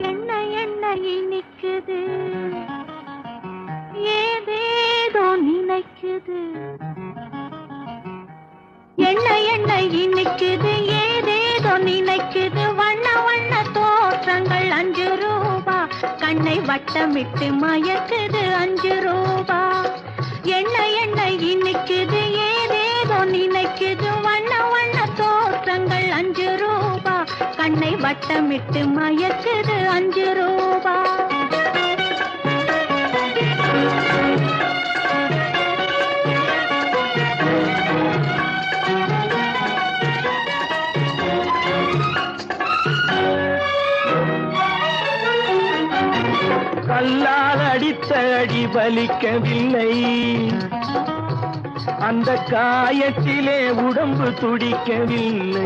என்ன என்ன இனிக்குது ஏதேதோ நினைக்குது. என்ன என்ன இனிக்குது ஏதேதோ நினைக்குது. வண்ண வண்ண தோற்றங்கள் அஞ்சு ரூபா. கண்ணை வட்டமிட்டு மயக்குது அஞ்சு ரூபா. என்ன என்ன இனிக்குது ஏதேதோ நினைக்குது. வண்ண வண்ண தோற்றங்கள் அஞ்சு ரூபா வட்டமிட்டு மயச்சது அஞ்சு ரூபா. கல்லால் அடித்த அடி பலிக்கவில்லை அந்த காயத்திலே உடம்பு துடிக்கவில்லை.